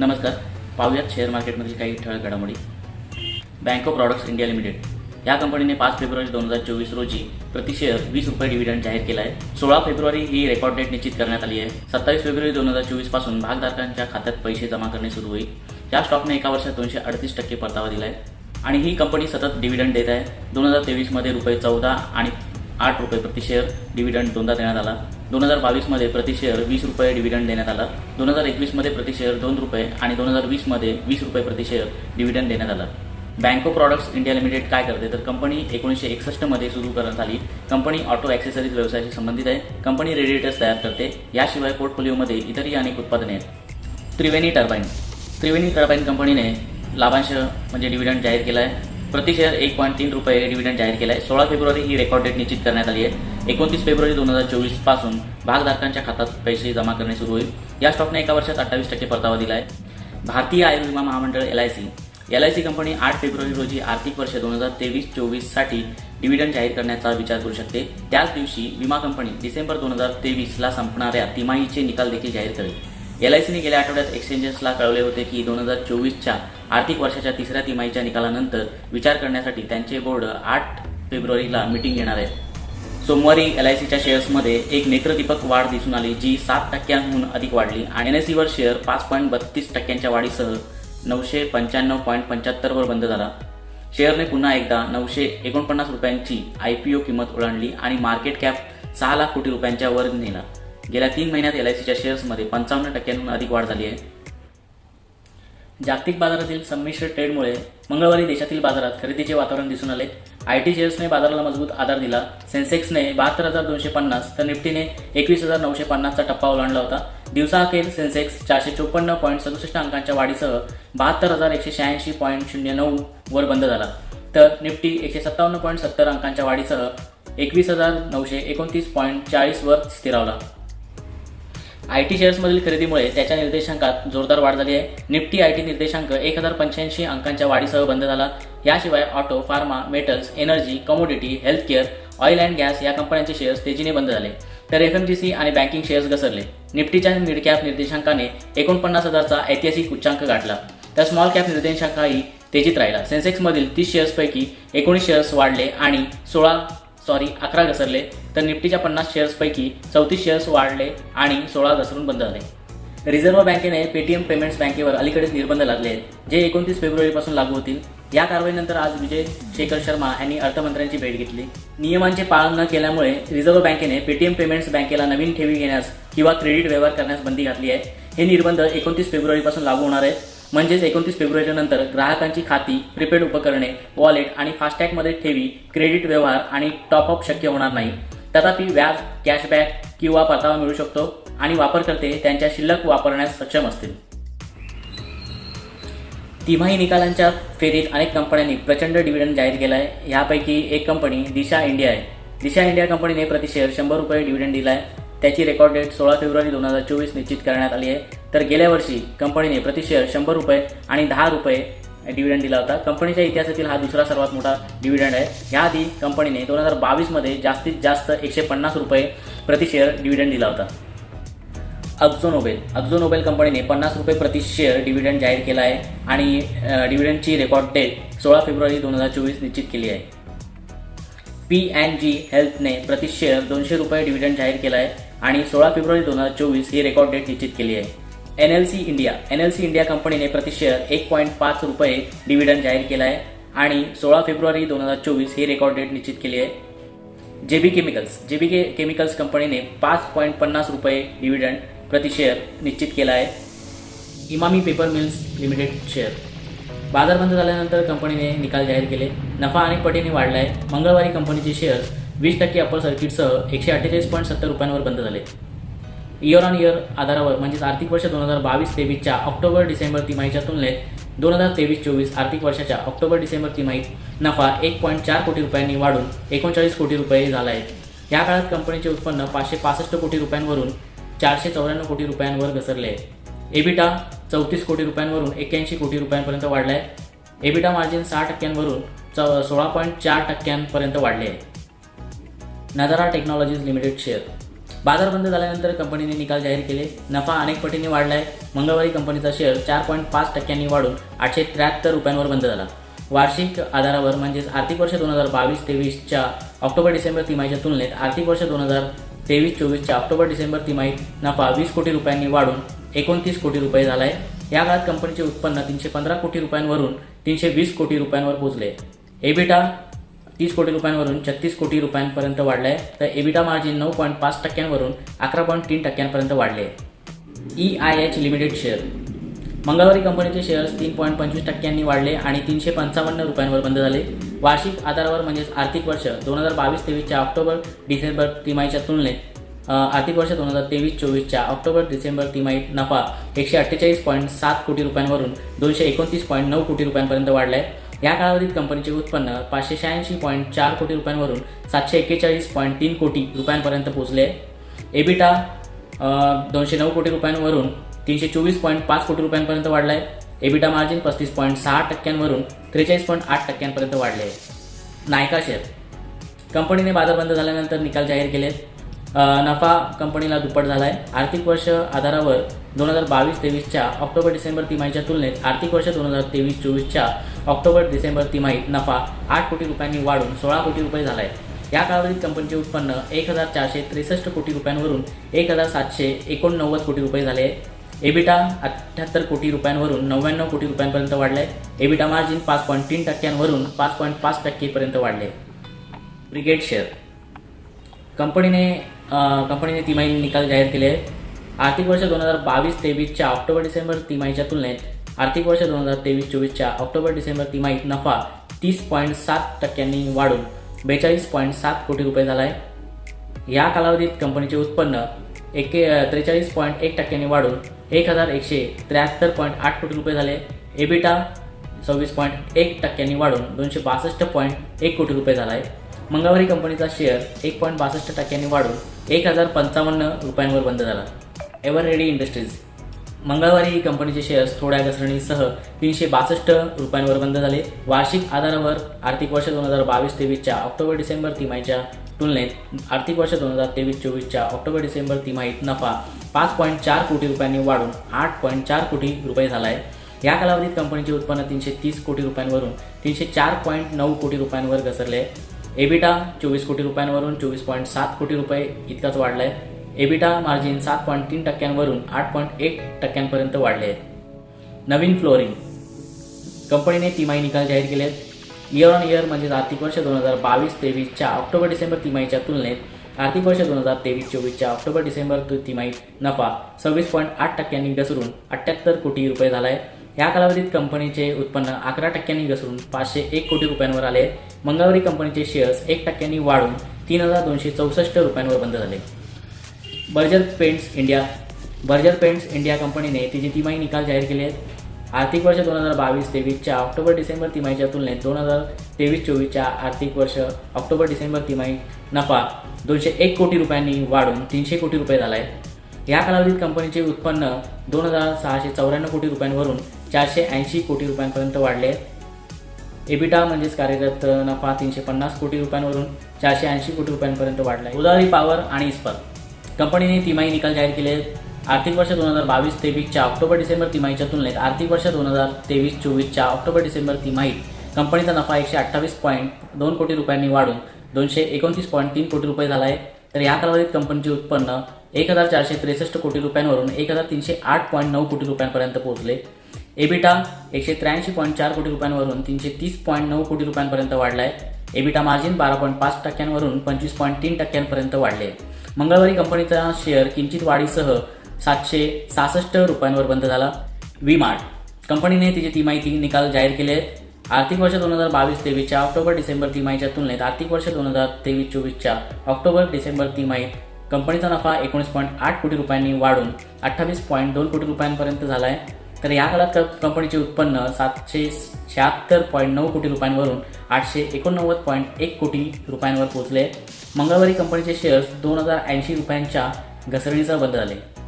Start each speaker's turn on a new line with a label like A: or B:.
A: नमस्कार. पाहूयात शेअर मार्केटमधील काही ठळक घडामोडी. Bank of products India limited या कंपनीने पाच फेब्रुवारी दोन हजार चोवीस रोजी प्रति शेअर वीस रुपये डिव्हिडंड जाहीर केला आहे सोळा फेब्रुवारी ही रेकॉर्ड डेट निश्चित करण्यात आली आहे. सत्तावीस फेब्रुवारी दोन हजार चोवीसपासून भागधारकांच्या खात्यात पैसे जमा करणे सुरू होईल. या स्टॉकने एका वर्षात दोनशे अडतीस टक्के परतावा दिला आहे आणि ही कंपनी सतत डिव्हिडंड देत आहे. दोन हजार तेवीसमध्ये रुपये चौदा आणि आठ रुपये प्रति शेअर डिव्हिडंड दोनदा देण्यात आला. दोन हजार बावीसमध्ये प्रति शेअर वीस रुपये डिव्हिडंड देण्यात आला. दोन हजार एकवीसमध्ये प्रति शेअर दोन रुपये आणि दोन हजार वीसमध्ये वीस रुपये प्रति शेअर डिव्हिडंड देण्यात आला. बँको प्रॉडक्ट्स इंडिया लिमिटेड काय करते? तर कंपनी एकोणीसशे एकसष्टमध्ये सुरू करण्यात आली. कंपनी ऑटो ॲक्सेसरीज व्यवसायाशी संबंधित आहे. कंपनी रेडिएटर्स तयार करते. याशिवाय पोर्टफोलिओमध्ये इतरही अनेक उत्पादने आहेत. त्रिवेणी टर्बाईन त्रिवेणी टर्बाईन कंपनीने लाभांश म्हणजे डिव्हिडंड जाहीर केला आहे प्रति शेअर एक पॉईंट तीन रुपये डिव्हिडंड जाहीर केला आहे सोळा फेब्रुवारी ही रेकॉर्ड डेट निश्चित करण्यात आली आहे. एकोणतीस फेब्रुवारी दोन हजार चोवीसपासून भागधारकांच्या खात्यात पैसे जमा करणे सुरू होईल. या स्टॉकने एका वर्षात अठ्ठावीस टक्के परतावा दिला आहे भारतीय आयुर्विमा महामंडळ L I C L I C company आठ फेब्रुवारी रोजी आर्थिक वर्ष दोन हजार तेवीस चोवीससाठी डिव्हिडंड जाहीर करण्याचा विचार करू शकते. त्याच दिवशी विमा कंपनी डिसेंबर दोन हजार तेवीसला संपणाऱ्या तिमाहीचे निकाल देखील जाहीर करेल. एल आय सीने गेल्या आठवड्यात एक्सचेंजेसला कळवले होते की दोन हजार चोवीसच्या आर्थिक वर्षाच्या तिसऱ्या तिमाहीच्या निकालानंतर विचार करण्यासाठी त्यांचे बोर्ड आठ फेब्रुवारीला मीटिंग घेणार आहे. सोमवारी एल आय सीच्या शेअर्समध्ये एक नेत्रदीपक वाढ दिसून आली जी सात टक्क्यांहून अधिक वाढली आणि एन एस सीवर शेअर पाच पॉईंट बत्तीस टक्क्यांच्या वाढीसह नऊशे पंच्याण्णव पॉईंट पंच्याहत्तरवर बंद झाला. शेअरने पुन्हा एकदा नऊशे एकोणपन्नास रुपयांची आय पी ओ किंमत ओलांडली आणि मार्केट कॅप सहा लाख कोटी रुपयांच्या वर नेला. गेल्या तीन महिन्यात एल आय सीच्या शेअर्समध्ये पंचावन्न टक्क्यांहून अधिक वाढ झाली आहे. जागतिक बाजारातील संमिश्र ट्रेडमुळे मंगळवारी देशातील बाजारात खरेदीचे वातावरण दिसून आले. आय टी शेअर्सने बाजाराला मजबूत आधार दिला. सेन्सेक्सने बहात्तर हजार दोनशे पन्नास तर निफ्टीने एकवीस हजार नऊशे पन्नासचा टप्पा ओलांडला होता. दिवसाअखेर सेन्सेक्स चारशे चोपन्न पॉईंट सदुसष्ट अंकांच्या वाढीसह बहात्तर हजार एकशे शहाऐंशी पॉईंट शून्य नऊ वर बंद झाला. तर निफ्टी एकशे सत्तावन्न पॉईंट सत्तर अंकांच्या वाढीसह एकवीस हजार नऊशे एकोणतीस पॉईंट चाळीसवर स्थिरावला. आय टी शेअर्समधील खरेदीमुळे त्याच्या निर्देशांकात जोरदार वाढ झाली आहे. निफ्टी आय टी निर्देशांक एक हजार पंच्याऐंशी अंकांच्या वाढीसह बंद झाला. याशिवाय auto pharma metals energy commodity healthcare oil and gas या कंपन्यांचे शेअर्स तेजीने बंद झाले. तर एफ एम जी सी आणि बँकिंग शेअर्स घसरले. निफ्टीच्या मिडकॅप निर्देशांकाने एकोणपन्नास हजारचा ऐतिहासिक उच्चांक गाठला. तर स्मॉल कॅप निर्देशांकही तेजीत राहिला. सेन्सेक्समधील तीस शेअर्सपैकी एकोणीस शेअर्स वाढले आणि सोळा सॉरी अकरा घसरले. तर निफ्टीच्या पन्नास शेअर्सपैकी चौतीस शेअर्स वाढले आणि सोळा घसरून बंद झाले. रिझर्व्ह बँकेने पेटीएम पेमेंट्स बँकेवर अलीकडेच निर्बंध लादले आहेत जे एकोणतीस फेब्रुवारीपासून लागू होतील. या कारवाईनंतर आज विजय शेखर शर्मा यांनी अर्थमंत्र्यांची भेट घेतली. नियमांचे पालन न केल्यामुळे रिझर्व्ह बँकेने पेटीएम पेमेंट्स बँकेला नवीन ठेवी घेण्यास किंवा क्रेडिट व्यवहार करण्यास बंदी घातली आहे. हे निर्बंध एकोणतीस फेब्रुवारीपासून लागू होणार आहेत. म्हणजेच एकोणतीस फेब्रुवारीनंतर ग्राहकांची खाती प्रीपेड उपकरणे वॉलेट आणि फास्टॅगमध्ये ठेवी क्रेडिट व्यवहार आणि टॉपअप शक्य होणार नाही. तथापि व्याज कॅशबॅक किंवा परतावा मिळू शकतो आणि वापरकर्ते त्यांच्या शिल्लक वापरण्यास सक्षम असतील. तिमाही निकालांच्या फेरीत अनेक कंपन्यांनी प्रचंड डिव्हिडंड जाहीर केला आहे यापैकी एक कंपनी दिशा इंडिया आहे. दिशा इंडिया कंपनीने प्रति शेअर शंभर रुपये डिव्हिडंड दिला आहे त्याची रेकॉर्ड डेट सोळा फेब्रुवारी दोन हजार चोवीस निश्चित करण्यात आली आहे. तर गेल्या वर्षी कंपनीने प्रति शेअर शंभर रुपये आणि दहा रुपये डिव्हिडंड दिला होता. कंपनीच्या इतिहासातील हा दुसरा सर्वात मोठा डिव्हिडंड आहे. याआधी कंपनीने दोन हजार बावीसमध्ये जास्तीत जास्त एकशे पन्नास रुपये प्रति शेअर डिव्हिडंड दिला होता. अक्झो नोबेल अक्झो नोबेल कंपनीने पन्नास रुपये प्रति शेअर डिव्हिडंड जाहीर केला आहे आणि डिव्हिडंडची रेकॉर्ड डेट सोळा फेब्रुवारी दोन हजार चोवीस निश्चित केली आहे. पी अँड जी हेल्थने प्रति शेअर दोनशे रुपये डिव्हिडंड जाहीर केला आहे आणि सोळा फेब्रुवारी दोन हजार चोवीस ही रेकॉर्ड डेट निश्चित केली आहे. N L C India. N L C India कंपनीने प्रति शेअर एक पॉईंट पाच रुपये डिव्हिडंड जाहीर केला आहे आणि सोळा फेब्रुवारी दोन हजार चोवीस ही रेकॉर्ड डेट निश्चित केली आहे. J B chemicals. JB K chemicals कंपनीने पाच पॉईंट पन्नास रुपये डिव्हिडंड प्रति शेअर निश्चित केला आहे Emami paper mills limited share बाजार बंद झाल्यानंतर कंपनीने निकाल जाहीर केले. नफा अनेक पटीने वाढला आहे मंगळवारी कंपनीचे शेअर्स वीस टक्के अप्पर सर्किटसह एकशे अठ्ठेचाळीस पॉईंट सत्तर रुपयांवर बंद झाले. इयर ऑन इयर आधारावर म्हणजेच आर्थिक वर्ष दोन हजार बावीस तेवीसच्या ऑक्टोबर डिसेंबर तिमाहीच्या तुलनेत दोन हजार तेवीस चोवीस आर्थिक वर्षाच्या ऑक्टोबर डिसेंबर तिमाहीत नफा एक पॉईंट चार कोटी रुपयांनी वाढून एकोणचाळीस कोटी रुपये झाला आहे. या काळात कंपनीचे उत्पन्न पाचशे पासष्ट कोटी रुपयांवरून चारशे चौऱ्याण्णव कोटी रुपयांवर घसरले आहे. एबिटा चौतीस कोटी रुपयांवरून एक्क्याऐंशी कोटी रुपयांपर्यंत वाढला आहे एबिटा मार्जिन सहा टक्क्यांवरून च सोळा पॉईंट चार टक्क्यांपर्यंत वाढले आहे. नजारा टेक्नॉलॉजीज लिमिटेड शेअर बाजार बंद झाल्यानंतर कंपनीने निकाल जाहीर केले. नफा अनेक पटींनी वाढलाय. मंगळवारी कंपनीचा शेअर चार पॉईंट पाच टक्क्यांनी वाढून आठशे त्र्याहत्तर रुपयांवर बंद झाला. वार्षिक आधारावर म्हणजेच आर्थिक वर्ष दोन हजार बावीस तेवीसच्या ऑक्टोबर डिसेंबर तिमाहीच्या तुलनेत आर्थिक वर्ष दोन हजार तेवीस चोवीसच्या ऑक्टोबर डिसेंबर तिमाहीत नफा वीस कोटी रुपयांनी वाढून एकोणतीस कोटी रुपये झाला आहे या काळात कंपनीचे उत्पन्न तीनशे पंधरा कोटी रुपयांवरून तीनशे वीस कोटी रुपयांवर पोहोचले. एबिटा तीस कोटी रुपयांवरून छत्तीस कोटी रुपयांपर्यंत वाढलं आहे तर एबिटा मार्जिन नऊ पॉईंट पाच टक्क्यांवरून अकरा पॉईंट तीन टक्क्यांपर्यंत वाढले. E I H limited share मंगळवारी कंपनीचे शेअर्स तीन पॉईंट पंचवीस टक्क्यांनी वाढले आणि तीनशे पंचावन्न रुपयांवर बंद झाले. वार्षिक आधारावर म्हणजेच आर्थिक वर्ष दोन हजार बावीस तेवीसच्या ऑक्टोबर डिसेंबर तिमाहीच्या तुलनेत आर्थिक वर्ष दोन हजार तेवीस चोवीसच्या ऑक्टोबर डिसेंबर तिमाहीत नफा एकशे अठ्ठेचाळीस पॉईंट सात कोटी रुपयांवरून दोनशे एकोणतीस पॉईंट नऊ कोटी रुपयांपर्यंत वाढले आहे या कालावधीत कंपनीचे उत्पन्न पाचशे शहाऐंशी पॉईंट चार कोटी रुपयांवरून सातशे एक्केचाळीस पॉईंट तीन कोटी रुपयांपर्यंत पोहोचले. एबिटा दोनशे नऊ कोटी रुपयांवरून तीनशे चोवीस पॉईंट पाच कोटी रुपयांपर्यंत वाढला आहे एबिटा मार्जिन पस्तीस पॉईंट सहा टक्क्यांवरून त्रेचाळीस पॉईंट आठ टक्क्यांपर्यंत वाढले. आहे नायका शेअर. कंपनीने बाजार बंद झाल्यानंतर निकाल जाहीर केले नफा कंपनीला दुप्पट झाला आहे आर्थिक वर्ष आधारावर दोन हजार बावीस तेवीसच्या ऑक्टोबर डिसेंबर तिमाहीच्या तुलनेत आर्थिक वर्ष दोन हजार तेवीस चोवीसच्या ऑक्टोबर डिसेंबर तिमाहीत नफा आठ कोटी रुपयांनी वाढून सोळा कोटी रुपये झाला आहे या कालावधीत कंपनीचे उत्पन्न एक हजार चारशे त्रेसष्ट कोटी रुपयांवरून एक हजार सातशे एकोणनव्वद कोटी रुपये झाले. आहे एबिटा अठ्ठ्याहत्तर कोटी रुपयांवरून नव्याण्णव कोटी रुपयांपर्यंत वाढले आहे एबिटा मार्जिन पाच पॉईंट तीन टक्क्यांवरून पाच पॉईंट पाच टक्केपर्यंत वाढले. Brigade share. कंपनीने कंपनीने तिमाही निकाल जाहीर केले. आहेत आर्थिक वर्ष दोन हजार बावीस तेवीसच्या ऑक्टोबर डिसेंबर तिमाहीच्या तुलनेत आर्थिक वर्ष दोन हजार तेवीस चोवीसच्या ऑक्टोबर डिसेंबर तिमाहीत नफा तीस पॉईंट सात टक्क्यांनी वाढून बेचाळीस पॉईंट सात कोटी रुपये झाला आहे. या कालावधीत कंपनीचे उत्पन्न एके त्रेचाळीस पॉईंट एक टक्क्यांनी वाढून एक हजार एकशे त्र्याहत्तर पॉईंट आठ कोटी रुपये झाले. एबिटा सव्वीस पॉईंट एक टक्क्यांनी वाढून दोनशे बासष्ट पॉईंट एक कोटी रुपये झाला आहे. मंगळवारी कंपनीचा शेअर एक पॉईंट बासष्ट टक्क्यांनी वाढून एक हजार पंचावन्न रुपयांवर बंद झाला. Eveready industries. मंगळवारी कंपनीचे शेअर्स थोड्या घसरणीसह तीनशे बासष्ट रुपयांवर बंद झाले. वार्षिक आधारावर आर्थिक वर्ष दोन हजार बावीस तेवीसच्या ऑक्टोबर डिसेंबर तिमाहीच्या तुलनेत आर्थिक वर्ष दोन हजार तेवीस चोवीसच्या ऑक्टोबर डिसेंबर तिमाहीत नफा पाच पॉईंट चार कोटी रुपयांनी वाढून आठ पॉईंट चार कोटी रुपये झाला आहे या कालावधीत कंपनीचे उत्पन्न तीनशे तीस कोटी रुपयांवरून तीनशे चार पॉईंट नऊ कोटी रुपयांवर घसरले. आहे एबिटा चोवीस कोटी रुपयांवरून चोवीस पॉईंट सात कोटी रुपये इतकाच वाढला आहे एबिटा मार्जिन सात पॉईंट तीन टक्क्यांवरून आठ पॉईंट एक टक्क्यांपर्यंत वाढले आहेत. नवीन फ्लोरिंग. कंपनीने तिमाही निकाल जाहीर केले आहेत इयर ऑन इयर म्हणजे आर्थिक वर्ष दोन हजार बावीस तेवीसच्या ऑक्टोबर डिसेंबर तिमाहीच्या तुलनेत आर्थिक वर्ष दोन हजार तेवीस चोवीसच्या ऑक्टोबर डिसेंबर तु- तिमाहीत नफा सव्वीस पॉईंट आठ टक्क्यांनी घसरून अठ्ठ्याहत्तर कोटी रुपये झाला आहे या कालावधीत कंपनीचे उत्पन्न अकरा टक्क्यांनी घसरून पाचशे एक कोटी रुपयांवर आले. मंगळवारी कंपनीचे शेअर्स एक टक्क्यांनी वाढून तीन हजार दोनशे चौसष्ट रुपयांवर बंद झाले. Berger paints India. Berger paints India कंपनीने तिचे तिमाही निकाल जाहीर केले आहेत आर्थिक वर्ष दोन हजार बावीस तेवीसच्या ऑक्टोबर डिसेंबर तिमाहीच्या तुलनेत दोन हजार तेवीस चोवीसच्या आर्थिक वर्ष ऑक्टोबर डिसेंबर तिमाही नफा दोनशे एक कोटी रुपयांनी वाढून तीनशे कोटी रुपये झाला आहे या कालावधीत कंपनीचे उत्पन्न दोन हजार सहाशे चौऱ्याण्णव कोटी रुपयांवरून चारशे ऐंशी कोटी रुपयांपर्यंत वाढले आहे. एबिटा म्हणजेच कार्यरत नफा तीनशे पन्नास कोटी रुपयांवरून चारशे ऐंशी कोटी रुपयांपर्यंत वाढला आहे उदारी पॉवर आणि इस्पात. कंपनीने तिमाही निकाल जाहीर केले. आहेत. आर्थिक वर्ष दोन हजार बावीस तेवीसच्या ऑक्टोबर डिसेंबर तिमाहीच्या तुलनेत आर्थिक वर्ष दोन हजार तेवीस चोवीसच्या ऑक्टोबर डिसेंबर तिमाहीत कंपनीचा नफा एकशे अठ्ठावीस पॉईंट दोन कोटी रुपयांनी वाढून दोनशे एकोणतीस पॉईंट तीन कोटी रुपये झाला आहे तर या कालावधीत कंपनीचे उत्पन्न एक हजार चारशे त्रेसष्ट कोटी रुपयांवरून एक हजार तीनशे आठ पॉईंट नऊ कोटी रुपयांपर्यंत पोहोचले. एबिटा एकशे त्र्याऐंशी पॉईंट चार कोटी रुपयांवरून तीनशे तीस पॉईंट नऊ कोटी रुपयांपर्यंत वाढला आहे एबिटा मार्जिन बारा पॉईंट पाच टक्क्यांवरून पंचवीस पॉईंट तीन टक्क्यांपर्यंत वाढले. आहे मंगळवारी कंपनीचा शेअर किंचित वाढीसह सातशे सहासष्ट रुपयांवर बंद झाला. V mart. कंपनीने तिचे तिमाही निकाल जाहीर केले. आहेत आर्थिक वर्ष दोन हजार बावीस तेवीसच्या ऑक्टोबर डिसेंबर तिमाहीच्या तुलनेत आर्थिक वर्ष दोन हजार तेवीस चोवीसच्या ऑक्टोबर डिसेंबर तिमाहीत कंपनीचा नफा एकोणीस पॉईंट आठ कोटी रुपयांनी वाढून अठ्ठावीस पॉईंट दोन कोटी रुपयांपर्यंत झाला आहे तर या काळात कंपनीचे उत्पन्न सातशे शहात्तर पॉईंट नऊ कोटी रुपयांवरून आठशे एकोणनव्वद पॉईंट एक कोटी रुपयांवर पोहोचले. मंगळवारी कंपनीचे शेअर्स दोन हजार ऐंशी रुपयांच्या घसरणीसह बंद झाले.